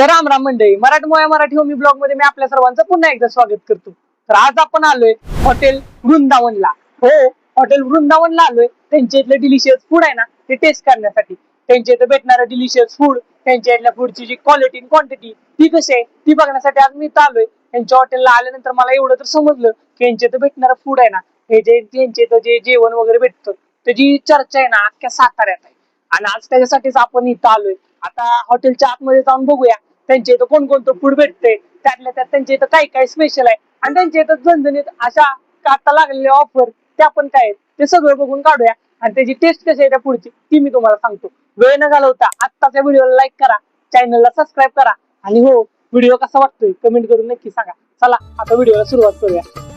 तर राम राम मंडळी मराठमोळ्या मराठी होमी ब्लॉगमध्ये मी आपल्या सर्वांचं पुन्हा एकदा स्वागत करतो. तर आज आपण आलोय हॉटेल वृंदावनला. हो हॉटेल वृंदावनला आलोय. त्यांच्या इथलं डिलिशियस फूड आहे ना ते टेस्ट करण्यासाठी. त्यांच्या इथं भेटणारं डिलिशियस फूड त्यांच्या इथल्या फूडची जी क्वालिटी क्वांटिटी ती कशी आहे ती बघण्यासाठी आज मी इथं आलोय. त्यांच्या हॉटेलला आल्यानंतर मला एवढं तर समजलं की यांच्या इथं भेटणारं फूड आहे ना हे जे त्यांच्या इथं जे जेवण वगैरे भेटतं त्याची चर्चा आहे ना अख्ख्या साताऱ्यात आहे. आणि आज त्याच्यासाठीच आपण इथं आलोय. आता हॉटेलच्या आतमध्ये जाऊन बघूया. त्यांच्या इथं कोणकोणतं फूड भेटतंय त्यातल्या त्यात त्यांच्या इथं काय काय स्पेशल आहे? आणि त्यांच्या इथं झणझणीत अशा आता लागलेल्या ऑफर त्या पण काय आहेत? ते सगळं बघून काढूया. आणि त्याची टेस्ट कशी आहे त्या पुढची ती मी तुम्हाला सांगतो. वेळ न घालवता आत्ताच्या व्हिडिओला लाईक करा चॅनलला सबस्क्राईब करा. आणि हो व्हिडिओ कसा वाटतोय कमेंट करून नक्की सांगा. चला आता व्हिडिओला सुरुवात करूया.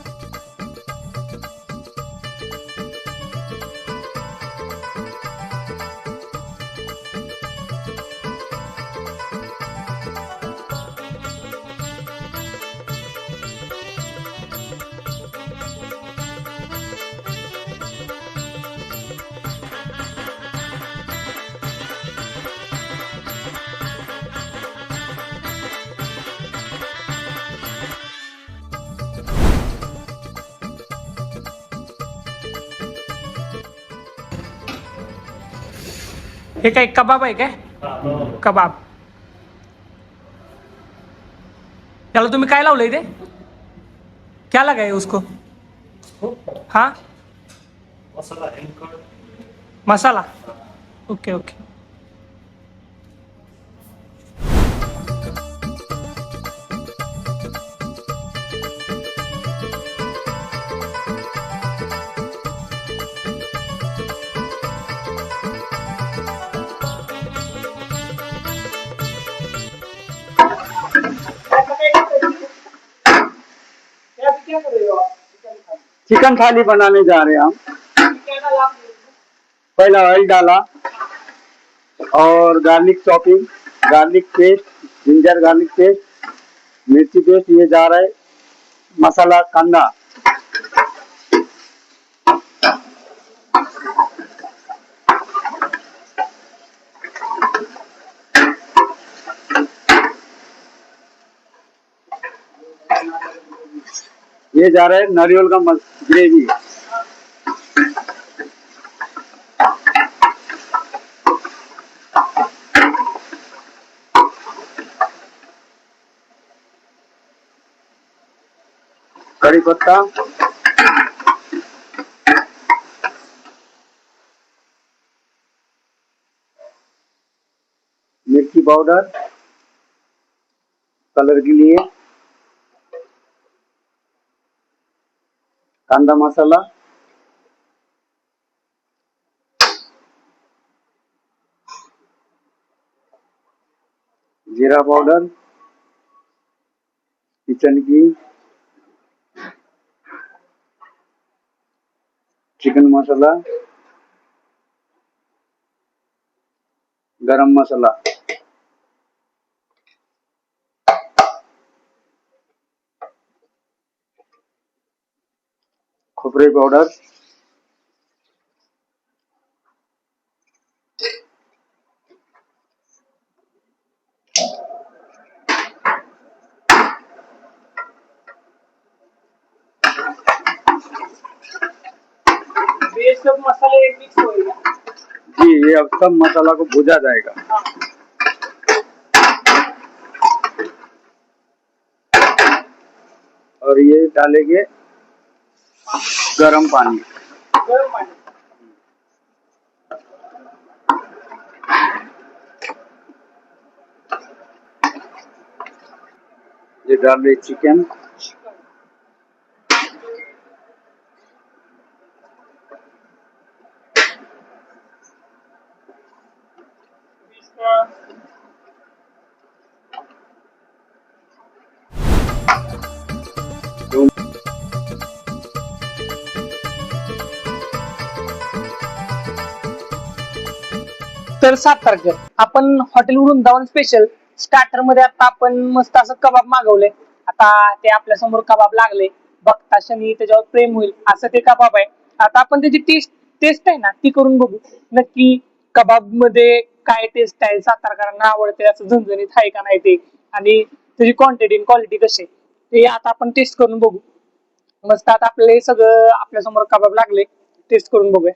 हे काय कबाब आहे काय? कबाब. त्याला तुम्ही काय लावलंय ते? क्या लगा है उसको? हाँ? Masala. Okay okay. Chicken thali बनाने जा रहे हैं हम। पहला ऑयल डाला और garlic chopping garlic paste ginger garlic paste मिर्ची पेस्ट ये जा रहा है, मसाला कांदा। ये जा रहा है नारियल का मस- ग्रेवी कड़ी पत्ता मिर्ची पाउडर। कलर के लिए। कांदा मसाला. जीरा पावडर. किचन की चिकन मसाला. गरम मसाला. खोबरे पावडर बेस्ट मसाले मिक्स होईल जी ये अब सब मसाला को भूजा जाएगा। और ये डालेंगे गरम पाणी. गरम पाणी ये डाल रहे चिकन तर सात तारखेला आपण हॉटेल वृंदावन स्पेशल स्टार्टरमध्ये आता आपण मस्त असं कबाब मागवले आता ते आपल्यासमोर कबाब लागले. बघता शनी त्याच्यावर प्रेम होईल असं ते कबाब आहे. आता आपण त्याची टेस्ट टेस्ट आहे ना ती करून बघू. नक्की कबाबमध्ये काय टेस्ट आहे सातारकरांना आवडते असं झणझणीत आहे का नाही ते? आणि त्याची क्वांटिटी आणि क्वालिटी कशी आहे ते आता आपण टेस्ट करून बघू. मस्त आता आपले सगळं आपल्यासमोर कबाब लागले टेस्ट करून बघूया.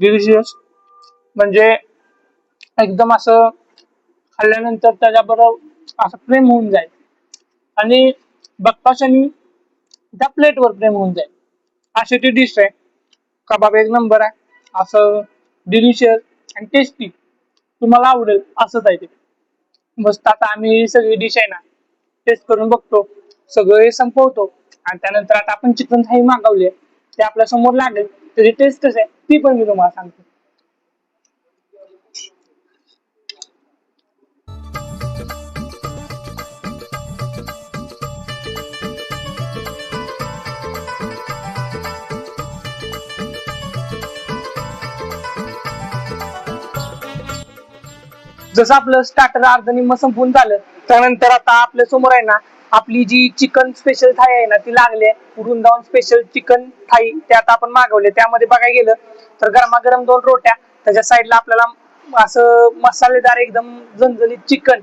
डिलिशियस म्हणजे एकदम असं खाल्ल्यानंतर त्याच्याबरोबर असं प्रेम होऊन जाईल. आणि बघताच आणि त्या प्लेटवर प्रेम होऊन जाईल. अशी ती डिश आहे. कबाब एक नंबर आहे. असं डिलिशियस आणि टेस्टी तुम्हाला आवडेल असंच आहे ते. मस्त आता आम्ही सगळी डिश आहे ना टेस्ट करून बघतो. सगळे संपवतो. आणि त्यानंतर आता आपण चिकन थाई मागवली ते आपल्यासमोर लागेल. त्याची टेस्ट कसं आहे ती पण मी तुम्हाला सांगतो. जसं आपलं स्टार्टर अर्ध निम्म संपून झालं त्यानंतर आता आपल्यासमोर आहे ना आपली जी चिकन स्पेशल थाई आहे ना ती लागली आहे. वृंदावन स्पेशल चिकन थाई ते आता आपण मागवले त्यामध्ये बघायला गेलं तर गरमागरम दोन रोट्या त्याच्या साईडला आपल्याला असं मसालेदार एकदम झणझणीत चिकन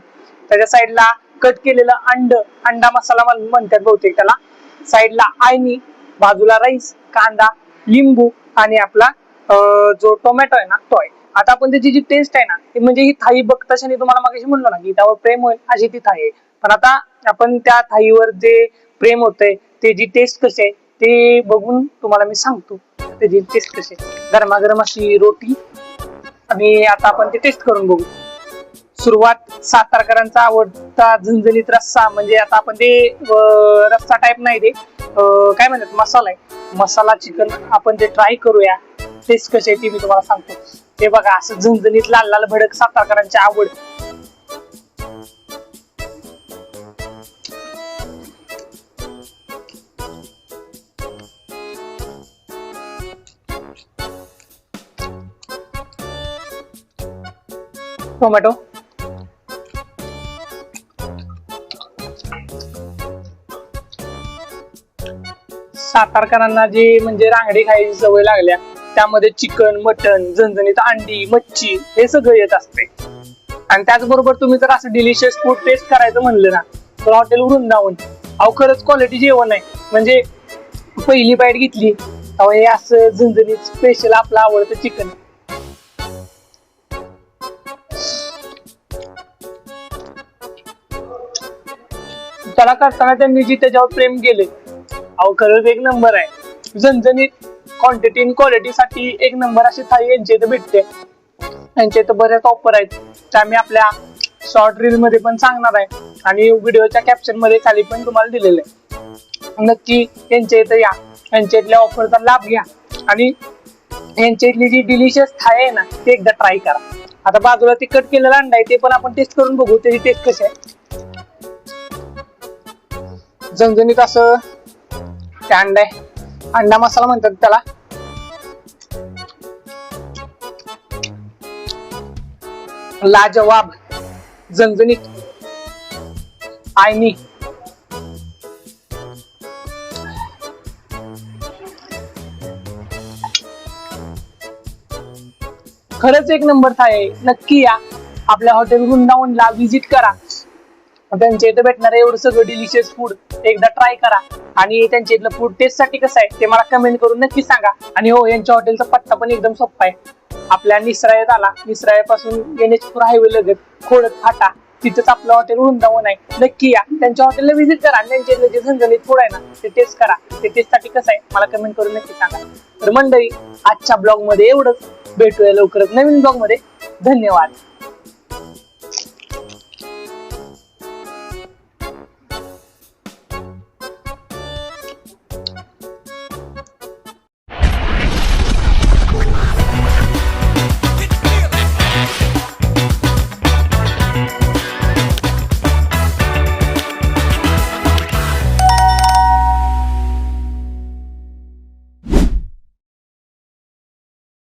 त्याच्या साईडला कट केलेलं अंड अंडा मसाला म्हणतात बहुतेक त्याला. साईडला आयनी बाजूला राईस कांदा लिंबू आणि आपला जो टोमॅटो आहे ना तो आहे. आता आपण त्याची जी टेस्ट आहे ना ती म्हणजे ही थाई बघताशाने तुम्हाला मागाशी म्हणलो ना की त्यावर प्रेम होईल अशी ती थाई आहे. पण आता आपण त्या थाईवर जे प्रेम होतंय ते जी टेस्ट कशी आहे ते बघून तुम्हाला मी सांगतो. त्याची टेस्ट कशी आहे. गरमागरम अशी रोटी. आणि आता आपण ते टेस्ट करून बघू. सुरुवात सातारकरांचा आवडता झणझणीत रस्सा म्हणजे आता आपण ते रस्सा टाईप नाही ते. अं, काय म्हणतात? मसाला आहे. मसाला चिकन आपण ते ट्राय करूया. टेस्ट कशी आहे ती मी तुम्हाला सांगतो. ते बघा असं झणझणीत लाल लाल भडक सातारकरांची आवड. टोमॅटो. सातारकरांना जी म्हणजे रांगडी खायची सवय लागल्या त्यामध्ये चिकन मटन झणझणीत अंडी मच्छी हे सगळं येत असते. आणि त्याचबरोबर तुम्ही जर असं डिलिशियस फूड टेस्ट करायचं म्हणलं ना तर हॉटेल वृंदावन. अहो खरंच क्वालिटी जेवण आहे. म्हणजे पहिली बाईट घेतली अहो हे असं झणझणीत स्पेशल आपलं आवडतं चिकन त्याला करताना त्यांनी जी त्याच्यावर प्रेम केले अहो खरंच एक नंबर आहे. झणझणीत क्वांटिटी आणि क्वालिटी साठी एक नंबर अशी थाळी यांच्या इथं भेटते. यांच्या इथं बऱ्याच ऑफर आहेत. त्या मी आपल्या शॉर्ट रील मध्ये पण सांगणार आहे. आणि व्हिडिओच्या कॅप्शनमध्ये खाली पण तुम्हाला दिलेलं आहे. नक्की यांच्या इथं या. यांच्या इथल्या ऑफरचा लाभ घ्या. आणि यांच्या इथली जी डिलिशियस थाळी आहे ना ते एकदा ट्राय करा. आता बाजूला ते कट केलेलं अंडा आहे ते पण आपण टेस्ट करून बघू त्याची टेस्ट कशी आहे. जणजणीत असं ते अंडा आहे. अंडा मसाला म्हणतात त्याला. लाजवाब झणझणीत. आयनी खरंच एक नंबर आहे. नक्की या. आपल्या हॉटेल वृंदावनला व्हिजिट करा. त्यांच्या इथं भेटणार एवढं सगळं डिलिशियस फूड एकदा ट्राय करा. आणि त्यांच्या इथलं फूड टेस्टसाठी कसं आहे ते मला कमेंट करून नक्की सांगा. आणि हो यांच्या हॉटेलचा पत्ता पण एकदम सोपा आहे. आपल्या निसरायात आला. निसरायापासून एनएचपूर हायवे लगत. खोडत फाटा. तिथंच आपलं हॉटेल वृंदावन आहे. नक्की या. त्यांच्या हॉटेलला व्हिजिट करा. आणि जे झणझणीत फूड आहे ना ते टेस्ट करा. ते टेस्टसाठी कसं आहे मला कमेंट करून नक्की सांगा. तर मंडळी आजच्या ब्लॉगमध्ये एवढंच. भेटूया लवकरच नवीन ब्लॉगमध्ये. धन्यवाद.